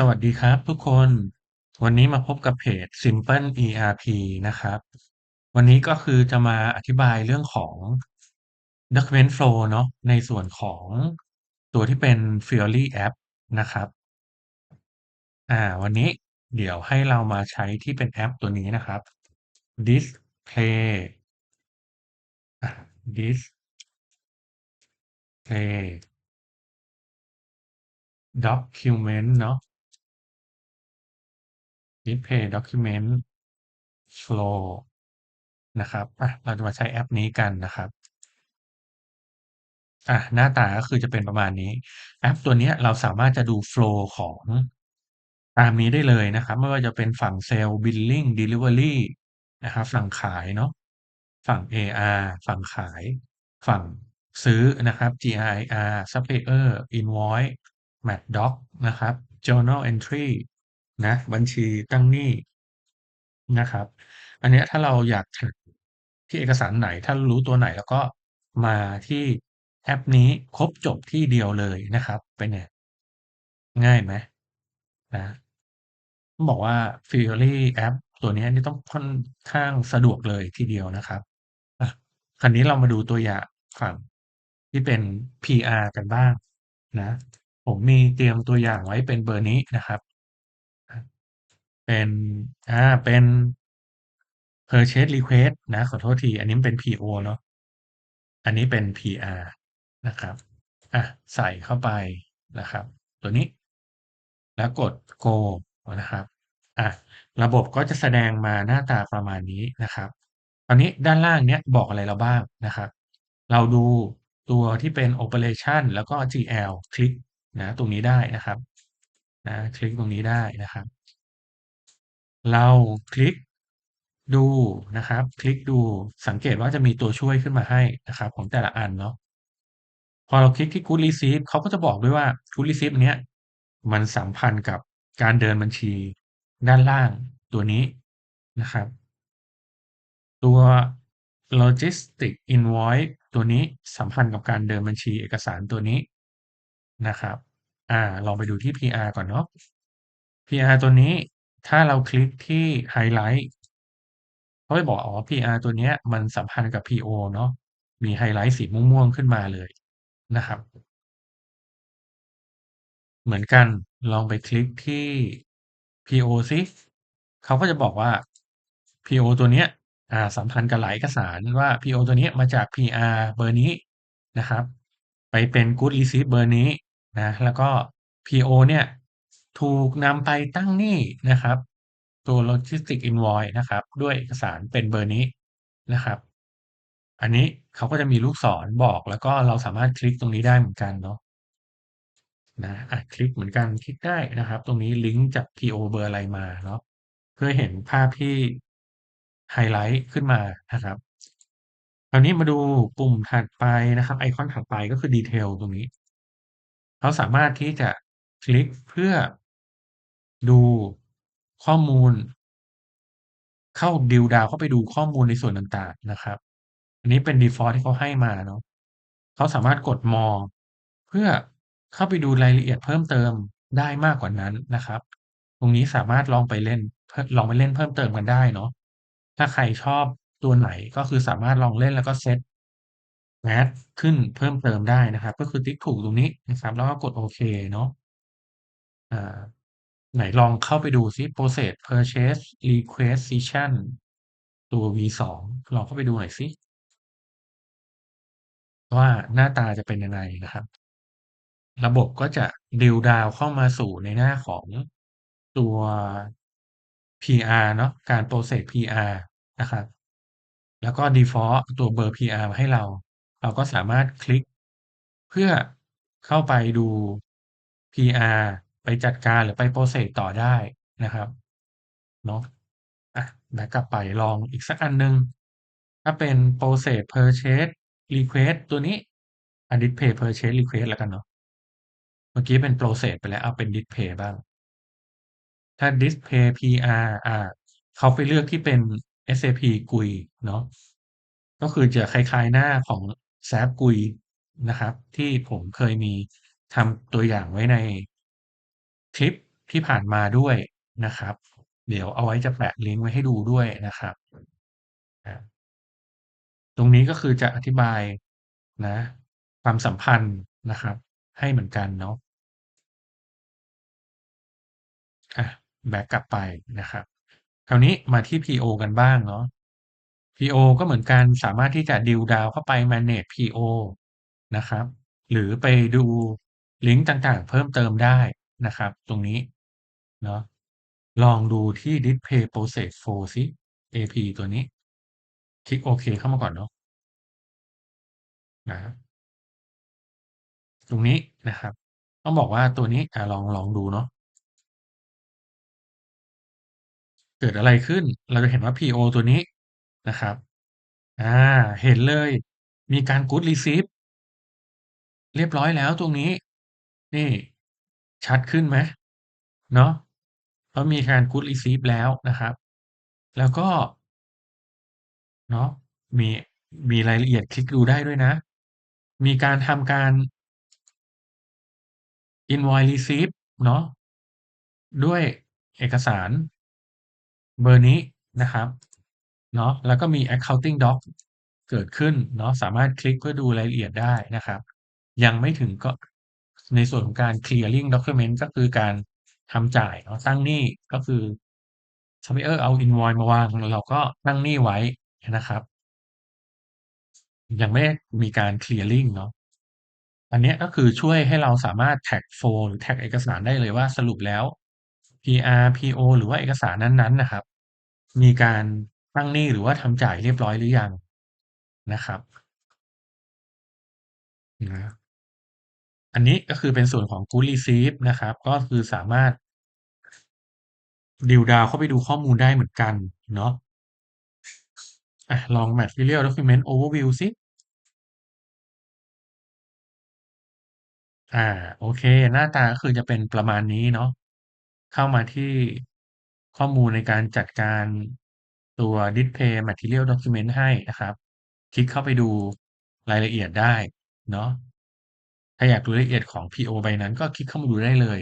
สวัสดีครับทุกคน วันนี้มาพบกับเพจ Simple ERP นะครับ วันนี้ก็คือจะมาอธิบายเรื่องของ Document Flow เนาะในส่วนของตัวที่เป็น Fiori App นะครับอ่าวันนี้เดี๋ยวให้เรามาใช้ที่เป็นแอปตัวนี้นะครับ Display Display Document เนาะ Display Document Flow นะครับอะเราจะมาใช้แอปนี้กันนะครับอะหน้าตาก็คือจะเป็นประมาณนี้ แอปตัวนี้เราสามารถจะดูโฟล์ของตามนี้ได้เลยนะครับ ไม่ว่าจะเป็นฝั่งเซลล์ Billing Delivery นะครับฝั่งขายเนาะฝั่ง AR ฝั่งขาย ฝั่งซื้อนะครับ GIR Supplier Invoice Mat Doc นะครับ Journal Entry นะ บัญชีตั้งหนี้นะครับ อันเนี้ยถ้าเราอยากที่เอกสารไหน ถ้ารู้ตัวไหนแล้วก็มาที่แอปนี้ครบจบที่เดียวเลยนะครับเป็นไงง่ายไหมนะต้องบอกว่า Fiori แอปตัวนี้นี่ต้องค่อนข้างสะดวกเลยทีเดียวนะครับอะคราวนี้เรามาดูตัวอย่างฝั่งที่เป็น PR กันบ้างนะ ผมมีเตรียมตัวอย่างไว้เป็นเบอร์นี้นะครับ เป็น อ่า เป็น purchase request นะ ขอโทษที อันนี้เป็น PO เนาะ อันนี้เป็น PR นะครับ อะ ใส่เข้าไปนะครับ ตัวนี้ แล้วกด go นะครับ อะ ระบบก็จะแสดงมาหน้าตาประมาณนี้นะครับตอนนี้ด้านล่างเนี้ยบอกอะไรเราบ้างนะครับ เราดูตัวที่เป็น operation แล้วก็ GL คลิกนะตรงนี้ได้นะครับนะคลิกตรงนี้ได้นะครับ เราคลิกดูนะครับ คลิกดูสังเกตว่าจะมีตัวช่วยขึ้นมาให้นะครับของแต่ละอันเนาะพอเราคลิกที่ Good Receipt เขาก็จะบอกด้วยว่า Good Receipt อันเนี้ยมันสัมพันธ์กับการเดินบัญชีด้านล่างตัวนี้นะครับ ตัว Logistic Invoice ตัวนี้สัมพันธ์กับการเดินบัญชีเอกสารตัวนี้นะครับ อ่า ลองไปดูที่ PR ก่อนเนาะ PR ตัวนี้ ถ้าเราคลิกที่ไฮไลท์ เขาจะบอกอ๋อ PR ตัวเนี้ยมันสัมพันธ์กับ PO เนาะ มีไฮไลท์สีม่วงๆขึ้นมาเลยนะครับ เหมือนกันลองไปคลิกที่ PO ซิเขาก็จะบอกว่า PO ตัวเนี้ยอ่าสัมพันธ์กับหลายเอกสารว่า PO ตัวนี้มาจาก PR เบอร์นี้นะครับ ไปเป็น Good Receipt เบอร์นี้นะแล้วก็ PO เนี่ย ถูกนำไปตั้งหนี้นะครับ ตัว Logistic Invoice นะครับ ด้วยเอกสารเป็นเบอร์นี้นะครับ อันนี้เขาก็จะมีลูกศรบอกแล้วก็เราสามารถคลิกตรงนี้ได้เหมือนกันเนาะนะอะคลิกเหมือนกันคลิกได้นะครับ ตรงนี้ลิงก์จาก PO เบอร์อะไรมาเนาะเพื่อเห็นภาพที่ไฮไลท์ขึ้นมานะครับคราวนี้มาดูปุ่มถัดไปนะครับ ไอคอนถัดไปก็คือดีเทลตรงนี้ เขาสามารถที่จะ คลิกเพื่อดูข้อมูล เข้าดิวดาวเข้าไปดูข้อมูลในส่วนต่างๆนะครับ อันนี้เป็น default ที่เขาให้มาเนาะเขาสามารถกด more เพื่อเข้าไปดูรายละเอียดเพิ่มเติมได้มากกว่านั้นนะครับ ตรงนี้สามารถลองไปเล่นลองไปเล่นเพิ่มเติมกันได้เนาะถ้าใครชอบตัวไหนก็คือสามารถลองเล่นแล้วก็เซตแอดขึ้นเพิ่มเติมได้นะครับ ก็คือติ๊กถูกตรงนี้นะครับ แล้วก็กดโอเคเนาะ อ่า ไหนลองเข้าไปดูซิ process purchase requisition ตัว V2 ลองเข้าไปดูหน่อยซิ ว่าหน้าตาจะเป็นยังไงนะครับ ระบบก็จะดิวดาวเข้ามาสู่ในหน้าของตัว PR เนาะการ process PR นะครับ แล้วก็ default ตัวเบอร์ PR มาให้เรา เราก็สามารถคลิก เพื่อเข้าไปดู PR ไปจัดการหรือไป process ต่อได้นะครับเนาะอะเดี๋ยวกลับไปลองอีกสักอันหนึ่งถ้าเป็น process purchase request ตัวนี้อะ display purchase request แล้วกันเนาะเมื่อกี้เป็น process ไปแล้วเอาเป็น display บ้าง ถ้า display PR อ่าเขาไปเลือกที่เป็น SAP GUI เนาะก็คือจะคล้ายๆหน้าของ SAP GUI นะครับ ที่ผมเคยมีทำตัวอย่างไว้ใน คลิปที่ผ่านมาด้วยนะครับ เดี๋ยวเอาไว้จะแปะลิงก์ไว้ให้ดูด้วยนะครับ ตรงนี้ก็คือจะอธิบายนะ ความสัมพันธ์นะครับ ให้เหมือนกันเนาะอะแบกกลับไปนะครับ คราวนี้มาที่ PO กันบ้างเนาะ PO ก็เหมือนกันสามารถที่จะดิวดาวเข้าไป manage PO นะครับ หรือไปดูลิงก์ต่างๆ เพิ่มเติมได้ นะครับ ตรงนี้เนาะลองดูที่ display process flow ซิ AP ตัวนี้ คลิกโอเคเข้ามาก่อนเนาะนะตรงนี้นะครับ ต้องบอกว่าตัวนี้อ่าลองลองดูเนาะเกิดอะไรขึ้น เราจะเห็นว่า PO ตัวนี้นะครับ อ่า เห็นเลย มีการ good receive เรียบร้อยแล้วตรงนี้ นี่ ชัดขึ้นไหมเนาะเพราะมีการ good receive แล้วนะครับ แล้วก็เนาะมีมีรายละเอียดคลิกดูได้ด้วยนะ มีการทำการ invoice receive เนาะด้วยเอกสารเบอร์นี้นะครับเนาะแล้วก็มี accounting doc เกิดขึ้นเนาะสามารถคลิกเพื่อดูรายละเอียดได้นะครับ ยังไม่ถึงก็ ในส่วนของการ clearing document ก็คือการทำจ่ายเนาะตั้งหนี้ก็คือ supplier เอา invoice มาวางเราก็ตั้งหนี้ไว้นะครับ ยังไม่มีการ clearing เนาะอันนี้ก็คือช่วยให้เราสามารถแท็กโฟลหรือแท็กเอกสารได้เลยว่าสรุปแล้ว PR PO หรือว่าเอกสารนั้นๆนะครับ มีการตั้งหนี้หรือว่าทำจ่ายเรียบร้อยหรือยังนะครับนะ อันนี้ก็คือเป็นส่วนของ Good Receive นะครับ ก็คือสามารถดิวดาวเข้าไปดูข้อมูลได้เหมือนกันเนาะอะลอง Material Document Overview ซิอ่า โอเค หน้าตาก็คือจะเป็นประมาณนี้เนาะเข้ามาที่ข้อมูลในการจัดการตัว Display Material Document ให้นะครับ คลิกเข้าไปดูรายละเอียดได้เนาะ ถ้าอยากรู้รายละเอียดของ PO ใบนั้นก็คลิกเข้ามาดูได้เลย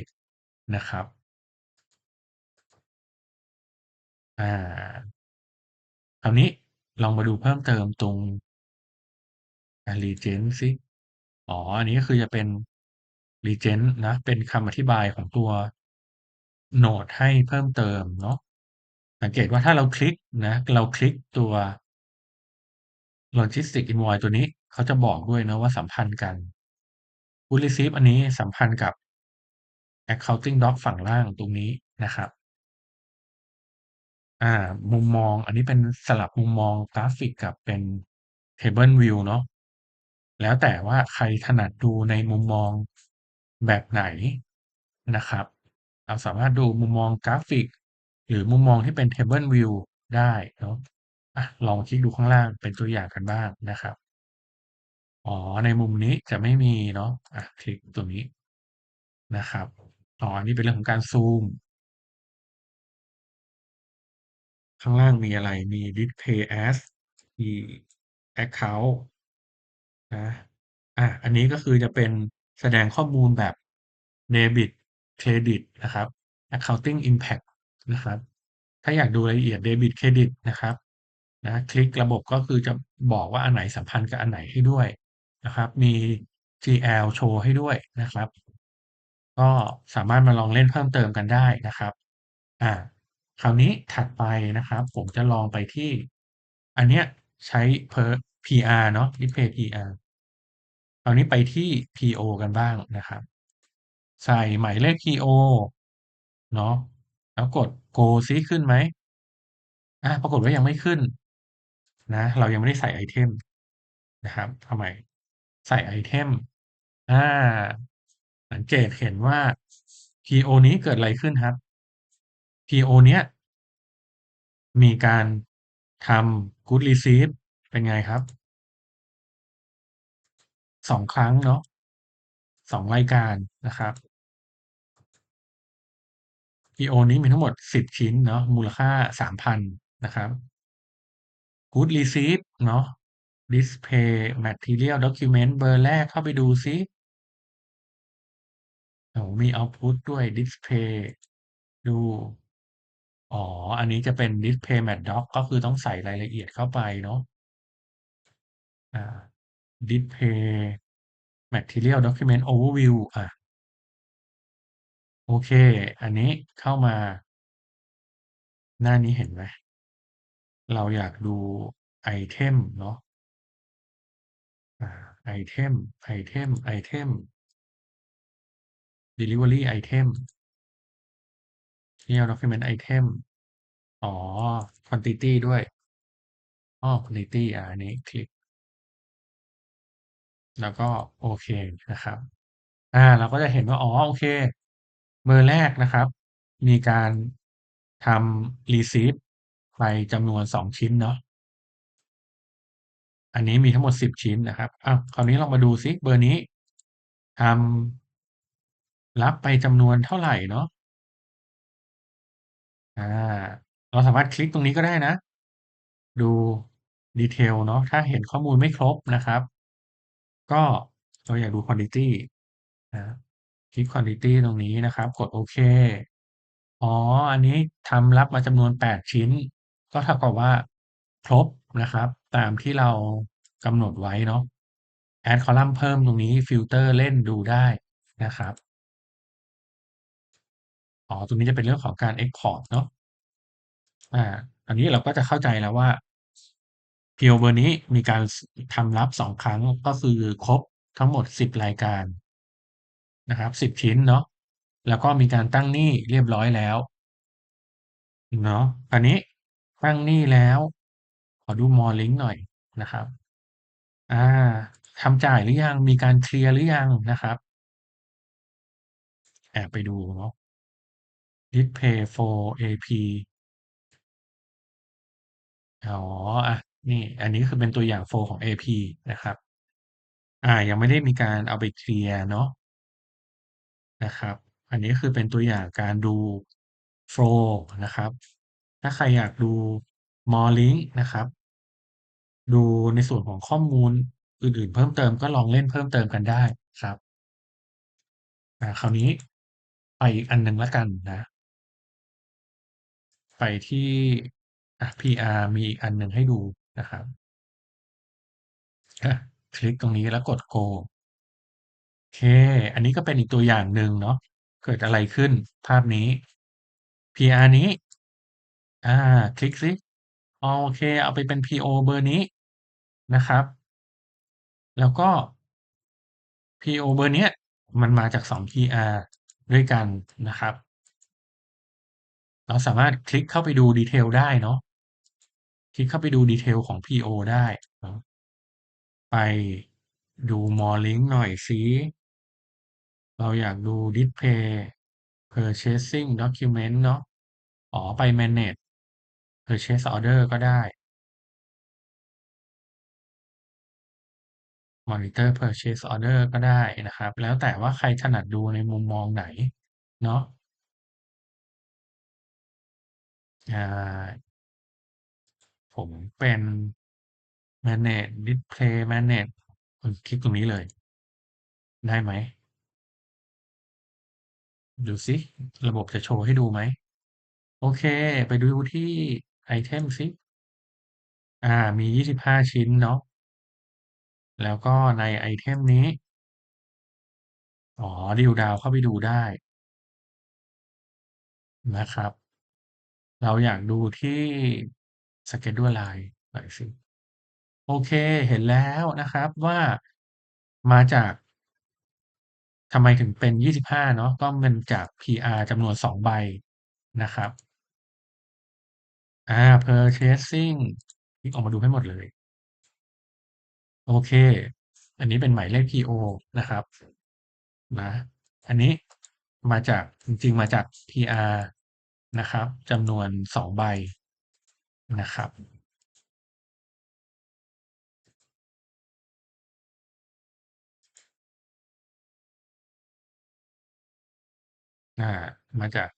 นะครับอ่าคราวนี้ลองมาดูเพิ่มเติมตรง Regent ซิอ๋อ อันนี้ก็คือจะเป็น Regen นะ เป็นคำอธิบายของตัวโนดให้เพิ่มเติมเนาะสังเกตว่าถ้าเราคลิกนะ เราคลิกตัว Logistic Invoice ตัวนี้เขาจะบอกด้วยนะว่าสัมพันธ์กัน Good Receive อันนี้สัมพันธ์กับ Accounting Doc ฝั่งล่างตรงนี้นะครับ อ่า มุมมอง อันนี้เป็นสลับมุมมองกราฟิกกับเป็น Table View เนาะแล้วแต่ว่าใครถนัดดูในมุมมองแบบไหนนะครับ เราสามารถดูมุมมองกราฟิก หรือมุมมองที่เป็น Table View ได้เนาะอะลองคลิกดูข้างล่างเป็นตัวอย่างกันบ้างนะครับ อ๋อ ในมุมนี้จะไม่มีเนาะ อะ คลิกตัวนี้นะครับอ๋ออันนี้เป็นเรื่องของการซูม ข้างล่างมีอะไร มี display as มี account นะ อะ อันนี้ก็คือจะเป็นแสดงข้อมูลแบบ debit credit นะครับ accounting impact นะครับ ถ้าอยากดูรายละเอียด debit credit นะครับนะคลิกระบบก็คือจะบอกว่าอันไหนสัมพันธ์กับอันไหนให้ด้วย นะครับมี GL โชว์ให้ด้วยนะครับ ก็สามารถมาลองเล่นเพิ่มเติมกันได้นะครับอ่าคราวนี้ถัดไปนะครับ ผมจะลองไปที่ อันเนี้ยใช้ per PR เนาะ display PR คราวนี้ไปที่ PO กันบ้างนะครับ ใส่หมายเลข PO เนาะแล้วกด go ซิขึ้นไหมอ่าปรากฏว่ายังไม่ขึ้นนะ เรายังไม่ได้ใส่ไอเทมนะครับทำไม ใส่ไอเทมอ่าสังเกตเห็นว่า PO นี้เกิดอะไรขึ้นครับ PO เนี้ย มีการทำ good receive เป็นไงครับสองครั้งเนาะสองรายการนะครับ PO นี้มีทั้งหมดสิบชิ้นเนาะมูลค่าสามพันนะครับ good receive เนาะ display material document เบอร์แรกเข้าไปดูซิโอ้มี output ด้วย display ดู อ๋อ อันนี้จะเป็น Display Mat Doc ก็คือต้องใส่รายละเอียดเข้าไปเนาะอ่า Display Material Document Overview อ่าโอเค อันนี้เข้ามา หน้านี้เห็นไหมเราอยากดูไอเทมเนาะ ไอเทมไอเทมไอเทม Delivery Item real Document Item อ๋อ Quantity ด้วยอ้อ Quantity อาอันนี้คลิก แล้วก็โอเคนะครับ อ่า เราก็จะเห็นว่า อ๋อ โอเค เบอร์แรกนะครับ มีการทำ Receipt ไปจำนวน2ชิ้นเนาะ อันนี้มีทั้งหมด10ชิ้นนะครับอ้าวคราวนี้ลองมาดูซิเบอร์นี้ทำรับไปจำนวนเท่าไหร่เนาะอ่าเราสามารถคลิกตรงนี้ก็ได้นะ ดู Detail เนาะถ้าเห็นข้อมูลไม่ครบนะครับ ก็เราอยากดู Quantity นะคลิก Quantity ตรงนี้นะครับ กดโอเค อ๋อ อันนี้ทำรับมาจำนวน 8 ชิ้น ก็เท่ากับว่า ครบ นะครับ ตามที่เรากำหนดไว้เนาะ Add Column เพิ่มตรงนี้ฟิลเตอร์เล่นดูได้นะครับ อ๋อ ตรงนี้จะเป็นเรื่องของการ Export เนาะอาอันนี้เราก็จะเข้าใจแล้วว่า PO เบอร์นี้มีการทำรับ2ครั้งก็คือครบทั้งหมด10รายการนะครับ10ชิ้นเนาะ แล้วก็มีการตั้งหนี้เรียบร้อยแล้วเนาะอันนี้ตั้งหนี้แล้ว ขอดู More Link หน่อยนะครับ อ่าทำจ่ายหรือยัง มีการเคลียร์หรือยังนะครับแอบไปดูเนาะ Display for AP อ๋ออะนี่ อันนี้คือเป็นตัวอย่างโฟของ AP นะครับ อ่า ยังไม่ได้มีการเอาไปเคลียร์เนาะ นะครับ อันนี้คือเป็นตัวอย่างการดูโฟนะครับ ถ้าใครอยากดู More Link นะครับ ดูในส่วนของข้อมูลอื่นๆ เพิ่มเติมก็ลองเล่นเพิ่มเติมกันได้ครับอาคราวนี้ไปอีกอันหนึ่งแล้วกันนะ ไปที่อะ PR มีอีกอันหนึ่งให้ดูนะครับคลิกตรงนี้แล้วกด Go โอเค อันนี้ก็เป็นอีกตัวอย่างหนึ่งเนาะเกิดอะไรขึ้นภาพนี้ PR นี้ อ่า คลิกซิโอเค เอาไปเป็น PO เบอร์นี้ นะครับ แล้วก็ PO เบอร์เนี้ย มันมาจาก 2 PR ด้วยกันนะครับ เราสามารถคลิกเข้าไปดู detail ได้เนาะคลิกเข้าไปดู detail ของ PO ได้นะไปดู More Link หน่อยซิเราอยากดู Display Purchasing Document เนาะอ๋อไป Manage Purchase Order ก็ได้ Monitor Purchase Order ก็ได้นะครับ แล้วแต่ว่าใครถนัดดูในมุมมองไหนเนาะผมเป็น Manage Display Manage คลิกตรงนี้เลย ได้ไหม?ดูซิระบบจะโชว์ให้ดูไหม?โอเค ไปดูที่ไอเทมซิอามี 25 ชิ้นเนาะ แล้วก็ในไอเทมนี้ อ๋อดริลดาวเข้าไปดูได้ นะครับ เราอยากดูที่ Schedule Line หน่อยสิ โอเค เห็นแล้วนะครับว่ามาจากทำไมถึงเป็น 25 เนาะก็มันจาก PR จำนวน 2 ใบนะครับอ่า Purchasing คลิกออกมาดูให้หมดเลย โอเค อันนี้เป็นหมายเลข PO นะครับ นะ อันนี้มาจากจริงๆ มาจาก PR นะครับจำนวน2ใบนะครับอามาจาก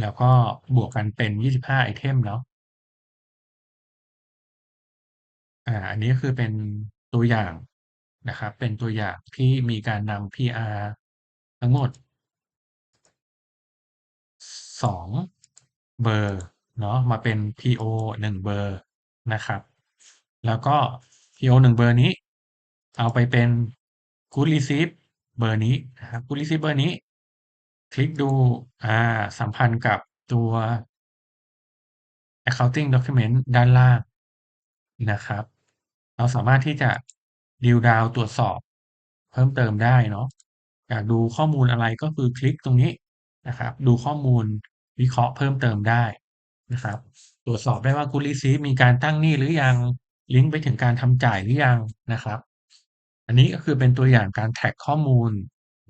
แล้วก็บวกกันเป็น 25 ไอเทมเนาะ อ่า อันนี้ก็คือเป็นตัวอย่างนะครับ เป็นตัวอย่างที่มีการนำ PR ทั้งหมด 2 เบอร์เนาะมาเป็น PO 1 เบอร์นะครับ แล้วก็ PO 1 เบอร์นี้ เอาไปเป็น Good Receive เบอร์นี้นะครับ Good Receive เบอร์นี้ คลิกดูอ่าสัมพันธ์กับตัว accounting document ด้านล่างนะครับ เราสามารถที่จะ drill down ตรวจสอบเพิ่มเติมได้เนาะอยากดูข้อมูลอะไรก็คือคลิกตรงนี้นะครับ ดูข้อมูลวิเคราะห์เพิ่มเติมได้นะครับ ตรวจสอบได้ว่า Good Receive มีการตั้งหนี้หรือยังลิงก์ไปถึงการทำจ่ายหรือยังนะครับ อันนี้ก็คือเป็นตัวอย่างการแท็กข้อมูล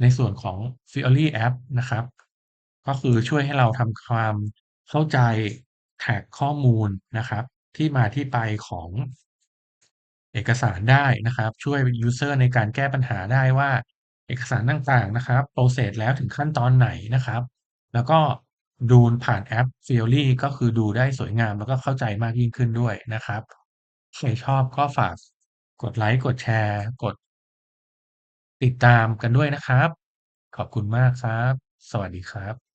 ในส่วนของ Fiori App นะครับ ก็คือช่วยให้เราทำความเข้าใจแท็กข้อมูลนะครับ ที่มาที่ไปของ เอกสารได้นะครับ ช่วยยูเซอร์ในการแก้ปัญหาได้ว่า เอกสารต่างๆนะครับ process แล้วถึงขั้นตอนไหนนะครับ แล้วก็ดูผ่านแอป Fiori ก็คือดูได้สวยงามแล้วก็เข้าใจมากยิ่งขึ้นด้วยนะครับใครชอบก็ฝากกดไลก์กดแชร์ กด ติดตามกันด้วยนะครับ ขอบคุณมากครับ สวัสดีครับ